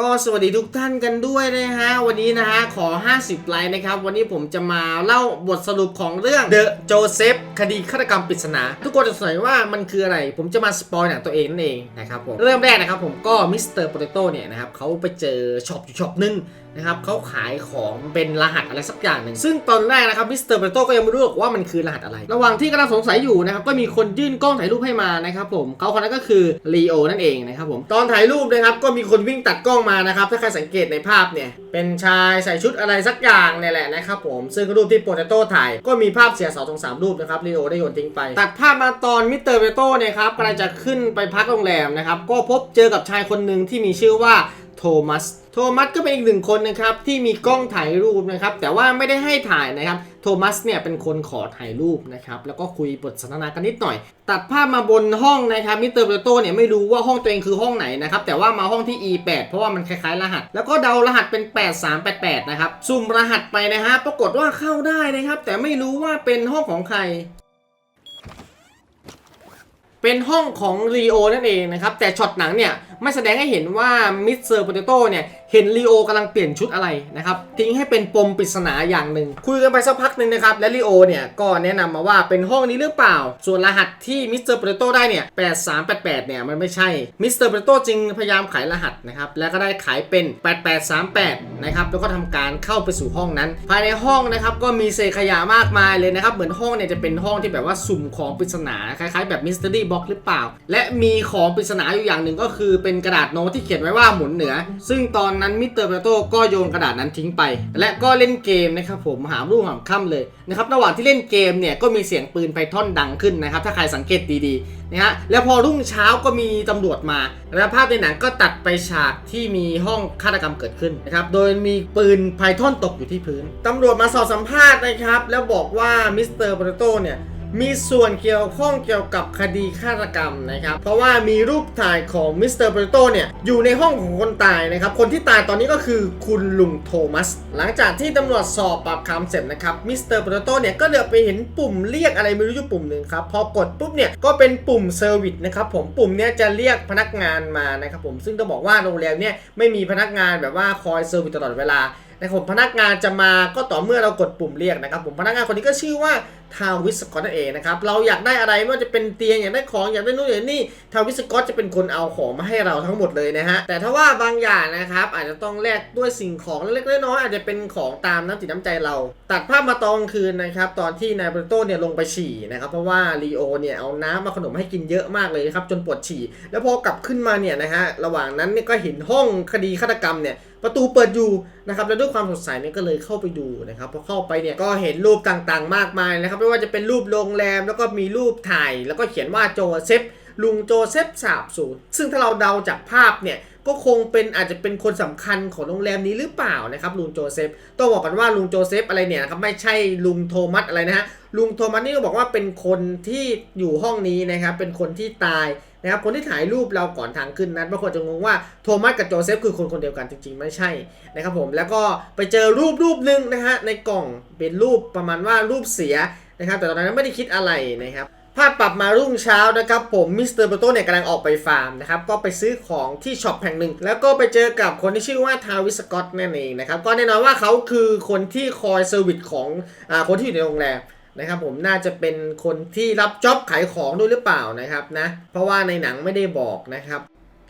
ก็สวัสดีทุกท่านกันด้วยนะฮะ วันนี้นะฮะ ขอ 50 ไลค์นะครับ วันนี้ผมจะมาเล่าบทสรุปของเรื่อง The Joseph คดีฆาตกรรมปริศนา ทุกคนจะสงสัยว่ามันคืออะไร ผมจะมาสปอยหนังตัวเองนั่นเองนะครับผม เริ่มแรกนะครับผมก็มิสเตอร์โปเตโต้เนี่ยนะครับเขาไปเจอช็อปอยู่ช็อปหนึง นะครับเขาขายของเป็นรหัสอะไรสักอย่างหนึ่งซึ่งตอนแรกนะครับมิสเตอร์เปโต้ก็ยังไม่รู้หรอกว่ามันคือรหัสอะไร ระหว่างที่กำลังสงสัยอยู่นะครับก็มีคนยื่นกล้องถ่ายรูปให้มานะครับผมเขาคนนั้นก็คือลีโอนั่นเองนะครับผมตอนถ่ายรูปนะครับก็มีคนวิ่งตัดกล้องมานะครับถ้าใครสังเกตในภาพเนี่ยเป็นชายใส่ชุดอะไรสักอย่างเนี่ยแหละนะครับผมซึ่งรูปที่โปเตโต้ถ่ายก็มีภาพเสียสองสองสามรูปนะครับลีโอได้โยนทิ้งไป ตัดภาพมาตอนมิสเตอร์เปโต้เนี่ยครับกำลังจะขึ้นไปพักโรงแรมนะครับก็พบเจอกับชายคนหนึ่งที่มีชื่อว่าโทมัส โทมัสก็เป็นอีกหนึ่งคนนะครับที่มีกล้องถ่ายรูปนะครับแต่ว่าไม่ได้ให้ถ่ายนะครับโทมัสเนี่ยเป็นคนขอถ่ายรูปนะครับแล้วก็คุยบทสนทนากันนิดหน่อย ตัดภาพมาบนห้องนะครับมิสเตอร์เบโตเนี่ยไม่รู้ว่าห้องตัวเองคือห้องไหนนะครับแต่ว่ามาห้องที่ E8 เพราะว่ามันคล้ายๆรหัส แล้วก็เดารหัสเป็น 8388นะครับสุ่มรหัสไปนะฮะปรากฏว่าเข้าได้นะครับแต่ไม่รู้ว่าเป็นห้องของใครเป็นห้องของรีโอนั่นเองนะครับแต่ช็อตหนังเนี่ยไม่แสดงให้เห็นว่ามิสเตอร์โปเตโต้เนี่ยเห็นรีโอกำลังเปลี่ยนชุดอะไรนะครับทิ้งให้เป็นปมปริศนาอย่างหนึ่ง คุยกันไปสักพักหนึ่งนะครับและรีโอเนี่ยก็แนะนำมาว่าเป็นห้องนี้หรือเปล่า ส่วนรหัสที่มิสเตอร์โปเตโต้ได้เนี่ย8388เนี่ยมันไม่ใช่มิสเตอร์โปเตโต้จึงพยายามขายรหัสนะครับแล้วก็ได้ขายเป็น 8838นะครับแล้วก็ทำการเข้าไปสู่ห้องนั้น ภายในห้องนะครับก็มีเศษขยะมากมายเลยนะครับเหมือนห้องเนี่ยจะเป็นห้องที่แบบว่าสุ่มของปริศนาคล้ายๆแบบมิส t ต r y Box หรือเปล่า และมีของปริศนาอยู่อย่างหนึ่งก็คือเป็นกระดาษโน้ตที่เขียนไว้ว่าหมุนเหนือ ซึ่งตอนนั้นมิสเตอร์เปโตก็โยนกระดาษนั้นทิ้งไป และก็เล่นเกมนะครับผมหามรุ่งหามค่ำเลยนะครับระหว่างที่เล่นเกมเนี่ยก็มีเสียงปืนไพทอนดังขึ้นนะครับถ้าใครสังเกตดีๆนะฮะแล้วพอรุ่งเช้าก็มีตำรวจมา แล้วภาพในหนังก็ตัดไปฉากที่มีห้องฆาตกรรมเกิดขึ้นนะครับโดยมีปืนไพทอนตกอยู่ที่พื้นตำรวจมาสอบสัมภาษณ์นะครับแล้วบอกว่ามิสเตอร์เปโตเนี่ย มีส่วนเกี่ยวข้องเกี่ยวกับคดีฆาตกรรมนะครับ เพราะว่ามีรูปถ่ายของมิสเตอร์เปโตเนี่ยอยู่ในห้องของคนตายนะครับ คนที่ตายตอนนี้ก็คือคุณลุงโทมัส หลังจากที่ตำรวจสอบปากคำเสร็จนะครับมิสเตอร์เปโตเนี่ยก็เหลือไปเห็นปุ่มเรียกอะไรไม่รู้อยู่ปุ่มหนึ่งครับ พอกดปุ๊บเนี่ยก็เป็นปุ่มเซอร์วิสนะครับผมปุ่มเนี้ยจะเรียกพนักงานมานะครับผมซึ่งต้องบอกว่าโรงแรมเนี่ยไม่มีพนักงานแบบว่าคอยเซอร์วิสตลอดเวลานะครับผมพนักงานจะมาก็ต่อเมื่อเรากดปุ่มเรียกนะครับผมพนักงานคนนี้ก็ชื่อว่า ทาวิสกอตนั่นเองนะครับเราอยากได้อะไรไม่ว่าจะเป็นเตียงอยากได้ของอยากได้นู่นอยากได้นี่ทาวิสกอตจะเป็นคนเอาของมาให้เราทั้งหมดเลยนะฮะแต่ถ้าว่าบางอย่างนะครับอาจจะต้องแลกด้วยสิ่งของเล็กๆน้อยๆอาจจะเป็นของตามน้ำจิตน้ำใจเรา ตัดภาพมาตอนคืนนะครับตอนที่นายเบรโตเนี่ยลงไปฉี่นะครับเพราะว่าลีโอเนี่ยเอาน้ำมาขนมให้กินเยอะมากเลยครับจนปวดฉี่ แล้วพอกลับขึ้นมาเนี่ยนะฮะระหว่างนั้นเนี่ยก็เห็นห้องคดีฆาตกรรมเนี่ยประตูเปิดอยู่นะครับแล้วด้วยความสดใสเนี่ยก็เลยเข้าไปดูนะครับพอเข้าไปเนี่ยก็เห็นรูปต่างๆ มากมายนะครับไม่ว่าจะเป็นรูปโรงแรมแล้วก็มีรูปถ่าย แล้วก็เขียนว่าโจเซฟลุงโจเซฟสาบสูญซึ่งถ้าเราเดาจากภาพเนี่ยก็คงเป็นอาจจะเป็นคนสำคัญของโรงแรมนี้หรือเปล่านะครับลุงโจเซฟต้องบอกกันว่าลุงโจเซฟอะไรเนี่ยนะครับไม่ใช่ลุงโทมัสอะไรนะฮะลุงโทมัสนี่ก็บอกว่าเป็นคนที่อยู่ห้องนี้นะครับเป็นคนที่ตายนะครับคนที่ถ่ายรูปเราก่อนทางขึ้นนั้นบางคนจะงงว่าโทมัสกับโจเซฟคือคนคนเดียวกันจริงๆ ไม่ใช่นะครับผมแล้วก็ไปเจอรูปรูปหนึ่งนะฮะในกล่องเป็นรูปประมาณว่ารูปเสีย นะครับแต่ตอนนั้นไม่ได้คิดอะไรนะครับภาพปรับมารุ่งเช้านะครับผมมิสเตอร์เบโตเนี่ยกำลังออกไปฟาร์มนะครับก็ไปซื้อของที่ช็อปแห่งหนึ่ง แล้วก็ไปเจอกับคนที่ชื่อว่าทาวิสกอตนั่นเองนะครับก็แน่นอนว่าเขาคือคนที่คอยเซอร์วิสของอคนที่อยู่ในโรงแรมนะครับผมน่าจะเป็นคนที่รับจ็อบขายของด้วยหรือเปล่านะครับนะเพราะว่าในหนังไม่ได้บอกนะครับ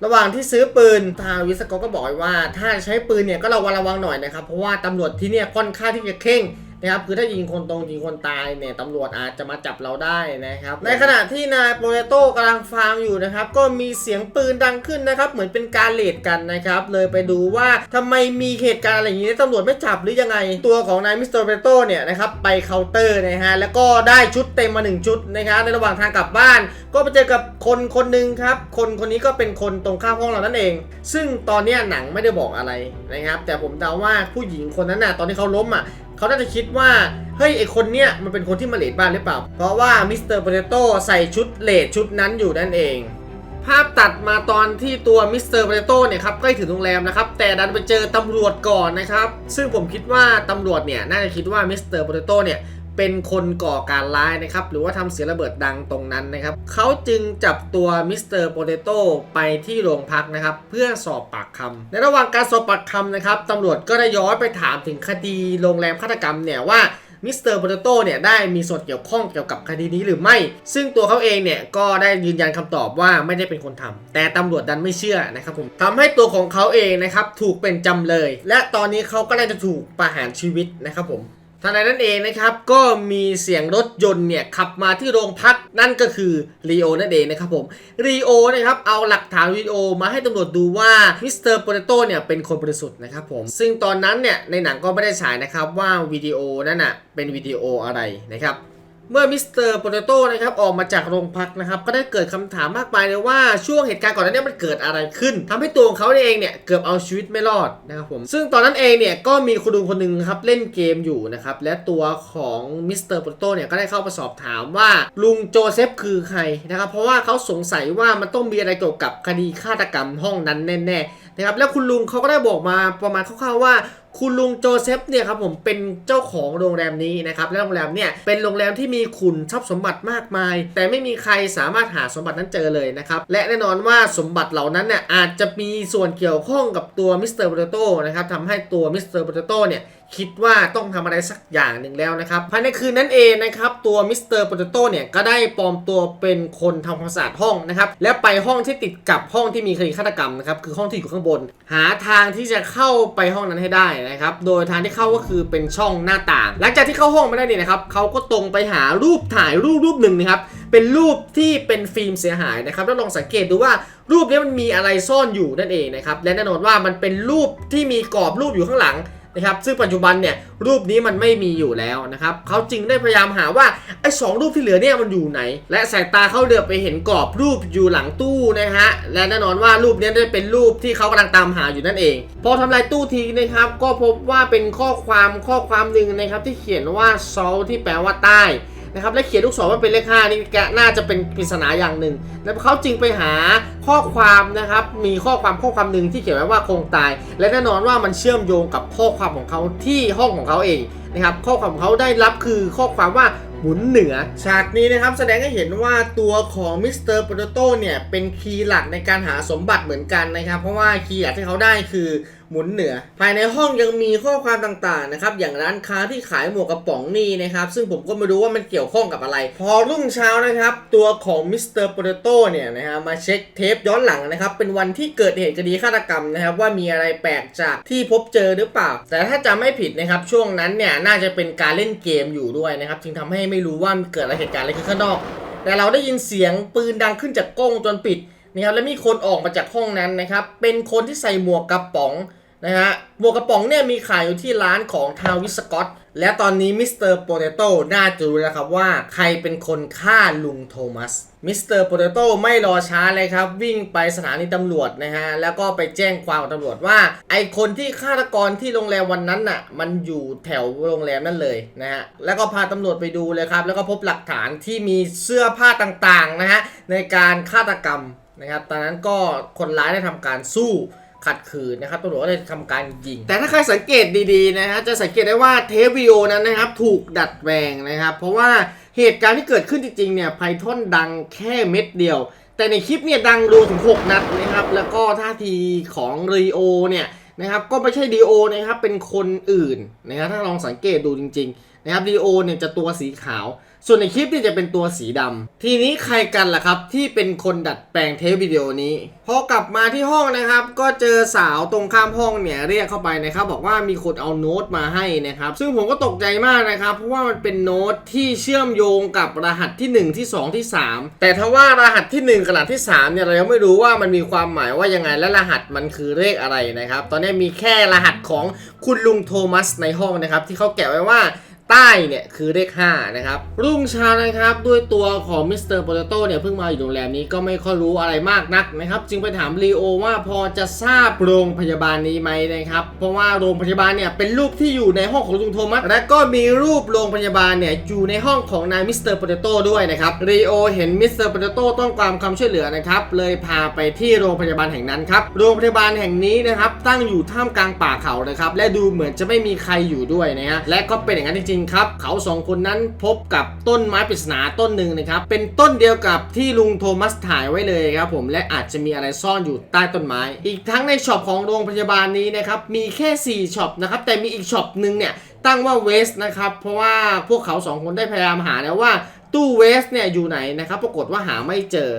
ระหว่างที่ซื้อปืนทาวิศกรก็บอกว้ว่าถ้าใช้ปืนเนี่ยก็ระวังระวังหน่อยนะครับเพราะว่าตำรวจที่เนี่ยค่อนข้างที่จะเข่ง นะครับคือถ้ายิงคนตรงยิงคนตายเนี่ยตำรวจอาจจะมาจับเราได้นะครับในขณะที่นายโปเตโต้กำลังฟาร์มอยู่นะครับก็มีเสียงปืนดังขึ้นนะครับเหมือนเป็นการเลดกันนะครับเลยไปดูว่าทำไมมีเหตุการณ์อะไรอย่างนี้ตำรวจไม่จับหรือยังไง ตัวของนายมิสเตอร์โปเตโต้เนี่ยนะครับไปเคาน์เตอร์นะฮะแล้วก็ได้ชุดเต็มมาหนึ่งชุดนะครับในระหว่างทางกลับบ้าน ก็ไปเจอกับคนคนหนึ่งครับคนคนนี้ก็เป็นคนตรงข้ามห้องเรานั่นเอง ซึ่งตอนเนี้ยหนังไม่ได้บอกอะไรนะครับแต่ผมเดาว่าผู้หญิงคนนั้นน่ะตอนที่เขาล้มอะ เขาน่าจะคิดว่า เฮ้ยไอคนเนี้ยมันเป็นคนที่มาเลดบ้านหรือเปล่า เพราะว่ามิสเตอร์โปเตโต้ใส่ชุดเลดชุดนั้นอยู่นั่นเอง ภาพตัดมาตอนที่ตัวมิสเตอร์โปเตโต้เนี่ยครับใกล้ถึงโรงแรมนะครับ แต่ดันไปเจอตำรวจก่อนนะครับ ซึ่งผมคิดว่าตำรวจเนี่ยน่าจะคิดว่ามิสเตอร์โปเตโต้เนี่ย เป็นคนก่อการร้ายนะครับ หรือว่าทำเสียงระเบิดดังตรงนั้นนะครับ เขาจึงจับตัวมิสเตอร์โปเตโต้ไปที่โรงพักนะครับ เพื่อสอบปากคำในระหว่างการสอบปากคำนะครับตำรวจก็ได้ย้อนไปถามถึงคดีโรงแรมฆาตกรรมเนี่ยว่ามิสเตอร์โปเตโต้เนี่ยได้มีส่วนเกี่ยวข้องเกี่ยวกับคดีนี้หรือไม่ ซึ่งตัวเขาเองเนี่ยก็ได้ยืนยันคำตอบว่าไม่ได้เป็นคนทำแต่ตำรวจดันไม่เชื่อนะครับผมทำให้ตัวของเขาเองนะครับถูกเป็นจำเลย และตอนนี้เขาก็ได้จะถูกประหารชีวิตนะครับผม ทนใดนั้นเองนะครับ ก็มีเสียงรถยนต์เนี่ยขับมาที่โรงพักนั่นก็คือรีโอนั่นเองนะครับผมรีโอนะครับเอาหลักฐานวิดีโอมาให้ตำรวจดูว่ามิสเตอร์โปเตโต้เนี่ยเป็นคนบริสุทธิ์นะครับผมซึ่งตอนนั้นเนี่ยในหนังก็ไม่ได้ฉายนะครับว่าวิดีโอนั่นอะเป็นวิดีโออะไรนะครับ เมื่อมิสเตอร์โปเตโต้นะครับออกมาจากโรงพักนะครับก็ได้เกิดคำถามมากมายเลยว่าช่วงเหตุการณ์ก่อนหน้านี้มันเกิดอะไรขึ้นทำให้ตัวของเขาเองเนี่ยเกือบเอาชีวิตไม่รอดนะครับผมซึ่งตอนนั้นเองเนี่ยก็มีคุณลุงคนหนึ่งครับเล่นเกมอยู่นะครับและตัวของมิสเตอร์โปเตโต้เนี่ยก็ได้เข้ามาสอบถามว่าลุงโจเซฟคือใครนะครับเพราะว่าเขาสงสัยว่ามันต้องมีอะไรเกี่ยวกับคดีฆาตกรรมห้องนั้นแน่ๆ นะครับแล้วคุณลุงเขาก็ได้บอกมาประมาณคร่าวๆว่า คุณลุงโจเซฟเนี่ยครับผมเป็นเจ้าของโรงแรมนี้นะครับและโรงแรมเนี่ยเป็นโรงแรมที่มีขุนทรัพย์สมบัติมากมาย แต่ไม่มีใครสามารถหาสมบัตินั้นเจอเลยนะครับและแน่นอนว่าสมบัติเหล่านั้นเนี่ยอาจจะมีส่วนเกี่ยวข้องกับตัวมิสเตอร์โปเตโต้นะครับทำให้ตัวมิสเตอร์โปเตโต้เนี่ยคิดว่าต้องทำอะไรสักอย่างหนึ่งแล้วนะครับภายในคืนนั้นเองนะครับตัวมิสเตอร์โปเตโต้เนี่ยก็ได้ปลอมตัวเป็นคนทำความสะอาดห้องนะครับและไปห้องที่ติดกับห้องที่มีคดีฆาตกรรมนะครับคือห้องที่อยู่ข้างบน หาทางที่จะเข้าไปห้องนั้นให้ได้นะครับ โดยทางที่เข้าก็คือเป็นช่องหน้าต่าง หลังจากที่เข้าห้องไม่ได้นี่นะครับเขาก็ตรงไปหารูปถ่ายรูปรูปหนึ่งนะครับเป็นรูปที่เป็นฟิล์มเสียหายนะครับแล้วลองสังเกตดูว่ารูปนี้มันมีอะไรซ่อนอยู่นั่นเองนะครับและแน่นอนว่ามันเป็นรูปที่มีกรอบรูปอยู่ข้างหลัง นะครับซึ่งปัจจุบันเนี่ยรูปนี้มันไม่มีอยู่แล้วนะครับเขาจึงได้พยายามหาว่าไอ้สองรูปที่เหลือเนี่ยมันอยู่ไหน และสายตาเขาเดือบไปเห็นกรอบรูปอยู่หลังตู้นะฮะและแน่นอนว่ารูปนี้ได้เป็นรูปที่เขากำลังตามหาอยู่นั่นเอง พอทำลายตู้ทีนะครับก็พบว่าเป็นข้อความข้อความหนึ่งนะครับที่เขียนว่า south ที่แปลว่าใต้ นะครับและเขียนลูกศรว่าเป็นเลข5นี่แกน่าจะเป็นปริศนาอย่างหนึ่งแล้วเขาจึงไปหาข้อความนะครับมีข้อความข้อความหนึ่งที่เขียนไว้ว่าคงตาย และแน่นอนว่ามันเชื่อมโยงกับข้อความของเขาที่ห้องของเขาเองนะครับข้อความของเขาได้รับคือข้อความว่าหมุนเหนือ ฉากนี้นะครับแสดงให้เห็นว่าตัวของมิสเตอร์โปเตโต้เนี่ยเป็นคีย์หลักในการหาสมบัติเหมือนกันนะครับ เพราะว่าคีย์หลักที่เขาได้คือ หมุนเหนือ ภายในห้องยังมีข้อความต่างๆนะครับอย่างร้านค้าที่ขายหมวกกระป๋องนี่นะครับซึ่งผมก็ไม่รู้ว่ามันเกี่ยวข้องกับอะไร พอรุ่งเช้านะครับตัวของมิสเตอร์โปเตโต้เนี่ยนะฮะมาเช็คเทปย้อนหลังนะครับเป็นวันที่เกิดเหตุคดีฆาตกรรมนะครับว่ามีอะไรแปลกจากที่พบเจอหรือเปล่า แต่ถ้าจำไม่ผิดนะครับช่วงนั้นเนี่ยน่าจะเป็นการเล่นเกมอยู่ด้วยนะครับจึงทำให้ไม่รู้ว่าเกิดอะไรเหตุการณ์อะไรขึ้นข้างนอก แต่เราได้ยินเสียงปืนดังขึ้นจากกล้องจนปิด นะครับและมีคนออกมาจากห้องนั้นนะครับเป็นคนที่ใส่หมวกกระป๋องนะฮะหมวกกระป๋องเนี่ยมีขายอยู่ที่ร้านของทาวิสกอตและตอนนี้มิสเตอร์โปเตโต้น่าจะรู้แล้วครับว่าใครเป็นคนฆ่าลุงโทมัสมิสเตอร์โปเตโต้ไม่รอช้าเลยครับ วิ่งไปสถานีตำรวจนะฮะ แล้วก็ไปแจ้งความกับตำรวจว่า ไอคนที่ฆาตกรที่โรงแรมวันนั้นน่ะ มันอยู่แถวโรงแรมนั่นเลยนะฮะ แล้วก็พาตำรวจไปดูเลยครับ แล้วก็พบหลักฐานที่มีเสื้อผ้าต่างๆนะฮะ ในการฆาตกรรม นะครับตอนนั้นก็คนร้ายได้ทำการสู้ขัดขืนนะครับตำรวจก็เลยทำการยิง แต่ถ้าใครสังเกตดีๆนะฮะจะสังเกตได้ว่าเทปวิดีโอนั้นนะครับถูกดัดแปลงนะครับ เพราะว่าเหตุการณ์ที่เกิดขึ้นจริงๆเนี่ยไพทอนดังแค่เม็ดเดียว แต่ในคลิปเนี่ยดังรวมถึง 6 นัดนะครับ แล้วก็ท่าทีของรีโอเนี่ยนะครับก็ไม่ใช่ดีโอนะครับเป็นคนอื่นนะครับถ้าลองสังเกตดูจริง ๆ นะครับดีโอเนี่ยจะตัวสีขาว ส่วนในคลิปเนี่ยจะเป็นตัวสีดำทีนี้ใครกันล่ะครับ ที่เป็นคนดัดแปลงเทปวิดีโอนี้พอกลับมาที่ห้องนะครับ ก็เจอสาวตรงข้ามห้องเนี่ยเรียกเข้าไปนะครับ บอกว่ามีคนเอาโน้ตมาให้นะครับ ซึ่งผมก็ตกใจมากนะครับ เพราะว่ามันเป็นโน้ตที่เชื่อมโยงกับรหัสที่ 1 ที่ 2 ที่ 3 แต่ถ้าว่ารหัสที่ 1 กับรหัสที่3เนี่ยเรายังไม่รู้ว่ามันมีความหมายว่ายังไงและรหัสมันคือเลขอะไรนะครับ ตอนนี้มีแค่รหัสของคุณลุงโทมัสในห้องนะครับ ที่เขาแกะไว้ว่า ใต้เนี่ยคือเลข5นะครับ รุ่งเช้านะครับด้วยตัวของมิสเตอร์โปเตโต้เนี่ยเพิ่งมาอยู่โรงแรมนี้ก็ไม่ค่อยรู้อะไรมากนักนะครับ จึงไปถามลีโอว่าพอจะทราบโรงพยาบาลนี้ไหมนะครับ เพราะว่าโรงพยาบาลเนี่ยเป็นรูปที่อยู่ในห้องของลุงโทมัสและก็มีรูปโรงพยาบาลเนี่ยอยู่ในห้องของนายมิสเตอร์โปเตโต้ด้วยนะครับลีโอเห็นมิสเตอร์โปเตโต้ต้องการความช่วยเหลือนะครับเลยพาไปที่โรงพยาบาลแห่งนั้นครับโรงพยาบาลแห่งนี้นะครับตั้งอยู่ท่ามกลางป่าเขานะครับและดูเหมือนจะไม่มีใครอยู่ด้วยนะฮะและก็เป็นอย่างนั้นจริงริงๆครับ เขาสองคนนั้นพบกับต้นไม้ปริศนาต้นหนึ่งนะครับ เป็นต้นเดียวกับที่ลุงโทมัสถ่ายไว้เลยครับผมและอาจจะมีอะไรซ่อนอยู่ใต้ต้นไม้ อีกทั้งในช็อปของโรงพยาบาลนี้นะครับมีแค่ 4ช็อปนะครับแต่มีอีกช็อปหนึ่งเนี่ยตั้งว่าเวสนะครับเพราะว่าพวกเขาสองคนได้พยายามหาแล้วว่าตู้เวสเนี่ยอยู่ไหนนะครับปรากฏว่าหาไม่เจอ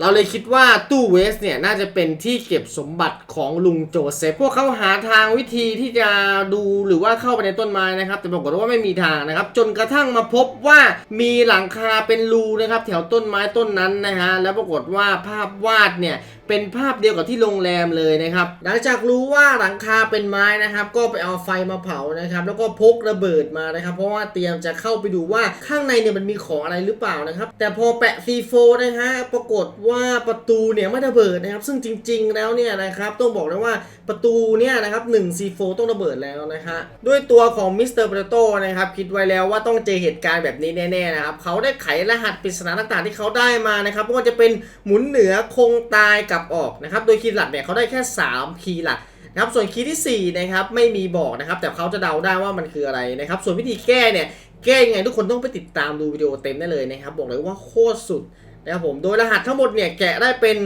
เราเลยคิดว่าตู้เวสเนี่ยน่าจะเป็นที่เก็บสมบัติของลุงโจเซฟพวกเขาหาทางวิธีที่จะดูหรือว่าเข้าไปในต้นไม้นะครับ แต่ปรากฏว่าไม่มีทางนะครับ จนกระทั่งมาพบว่ามีหลังคาเป็นรูนะครับ แถวต้นไม้ต้นนั้นนะฮะแล้วปรากฏว่าภาพวาดเนี่ยเป็นภาพเดียวกับที่โรงแรมเลยนะครับ หลังจากรู้ว่าหลังคาเป็นไม้นะครับ ก็ไปเอาไฟมาเผานะครับ แล้วก็พกระเบิดมานะครับ เพราะว่าเตรียมจะเข้าไปดูว่าข้างในเนี่ยมันมีของอะไรหรือเปล่านะครับ แต่พอแปะซีโฟนะฮะปรากฏว่าประตูเนี่ยไม่ระเบิดนะครับ ซึ่งจริง ๆ แล้วเนี่ยนะครับต้องบอกเลยว่าประตูเนี่ยนะครับ1 C4 ต้องระเบิดแล้วนะฮะด้วยตัวของมิสเตอร์เปโตนะครับคิดไว้แล้วว่าต้องเจอเหตุการณ์แบบนี้แน่ๆนะครับเขาได้ไขรหัสปริศนาต่างๆที่เขาได้มานะครับไม่ว่าจะเป็นหมุนเหนือคงตายกลับออกนะครับโดยคีย์หลักเนี่ยเขาได้แค่ 3 คีย์หลักนะครับส่วนคีย์ที่4นะครับไม่มีบอกนะครับแต่เขาจะเดาได้ว่ามันคืออะไรนะครับส่วนวิธีแก้เนี่ยแก้ยังไงทุกคนต้องไปติดตามดูวิดีโอเต็มได้เลยนะครับบอกเลยว่าโคตรสุด นะครับผมโดยรหัสทั้งหมดเนี่ยแกะได้เป็น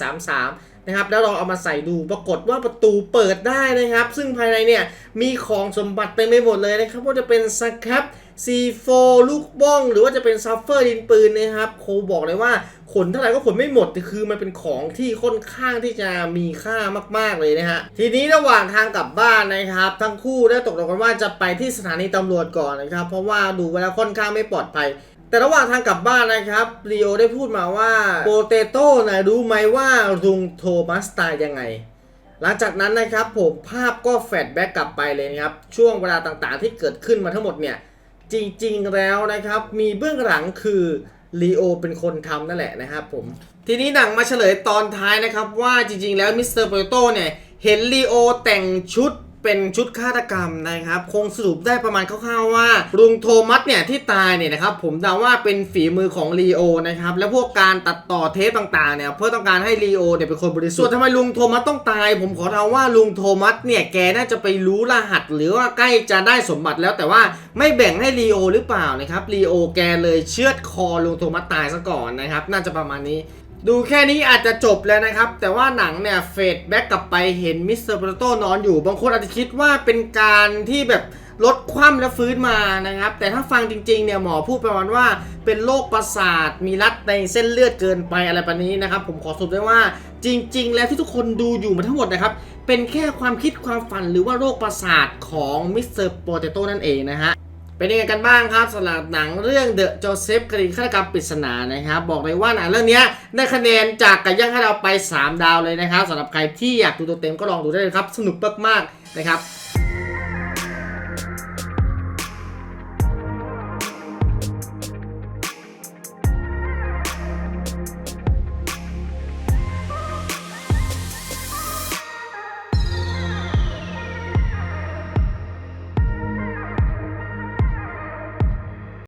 2533นะครับแล้วเราเอามาใส่ดูปรากฏว่าประตูเปิดได้นะครับ ซึ่งภายในเนี่ยมีของสมบัติเต็มไปหมดเลยนะครับว่าจะเป็นสครับ C4 ลูกบ้องหรือว่าจะเป็นซัฟเฟอร์ดินปืนนะครับโคบอกเลยว่าขนเท่าไหร่ก็ขนไม่หมดคือมันเป็นของที่ค่อนข้างที่จะมีค่ามากๆเลยนะฮะทีนี้ระหว่างทางกลับบ้านนะครับ ทั้งคู่ได้ตกลงกันว่าจะไปที่สถานีตำรวจก่อนนะครับ เพราะว่าดูไว้แล้วค่อนข้างไม่ปลอดภัย แต่ระหว่างทางกลับบ้านนะครับลีโอได้พูดมาว่าโปเตโต้นะรู้ไหมว่าลุงโทมัสตายยังไง หลังจากนั้นนะครับผมภาพก็แฟลชแบ็กกลับไปเลยนะครับ ช่วงเวลาต่างๆ ที่เกิดขึ้นมาทั้งหมดเนี่ย จริงๆแล้วนะครับ มีเบื้องหลังคือลีโอเป็นคนทำนั่นแหละนะครับผม ทีนี้หนังมาเฉลยตอนท้ายนะครับว่าจริงๆแล้วมิสเตอร์โปเตโต้เนี่ย เห็นลีโอแต่งชุด เป็นชุดฆาตกรรมนะครับ คงสรุปได้ประมาณคร่าวๆว่าลุงโทมัสเนี่ยที่ตายเนี่ยนะครับผมเดาว่าเป็นฝีมือของลีโอนะครับและพวกการตัดต่อเทปต่างๆเนี่ยเพื่อต้องการให้ลีโอเนี่ยเป็นคนบริสุทธิ์ส่วนทำไมลุงโทมัสต้องตาย ผมขอเดาว่าลุงโทมัสเนี่ยแกน่าจะไปรู้รหัส หรือว่าใกล้จะได้สมบัติแล้วแต่ว่าไม่แบ่งให้ลีโอหรือเปล่านะครับลีโอแกเลยเชือดคอลุงโทมัสตายซะก่อนนะครับน่าจะประมาณนี้ ดูแค่นี้อาจจะจบแล้วนะครับ แต่ว่าหนังเนี่ยเฟดแบ็กกลับไปเห็นมิสเตอร์โปโตนอนอยู่ บางคนอาจจะคิดว่าเป็นการที่แบบลดคว่ำแล้วฟื้นมานะครับ แต่ถ้าฟังจริงๆเนี่ยหมอพูดประมาณว่า เป็นโรคประสาทมีรัดในเส้นเลือดเกินไปอะไรแบบนี้นะครับ ผมขอสรุปได้ว่าจริง ๆ แล้วที่ทุกคนดูอยู่มาทั้งหมดนะครับ เป็นแค่ความคิดความฝันหรือว่าโรคประสาทของมิสเตอร์โปเตโตนั่นเองนะฮะ เป็นยังไงกันบ้างครับสำหรับหนังเรื่อง The Joseph คดีฆาตกรรมปริศนานะครับ บอกเลยว่าหนังเรื่องนี้ได้คะแนนจากไก่ย่างให้เราไป 3 ดาวเลยนะครับสำหรับใครที่อยากดูตัวเต็มก็ลองดูได้เลยครับ สนุกมากๆนะครับ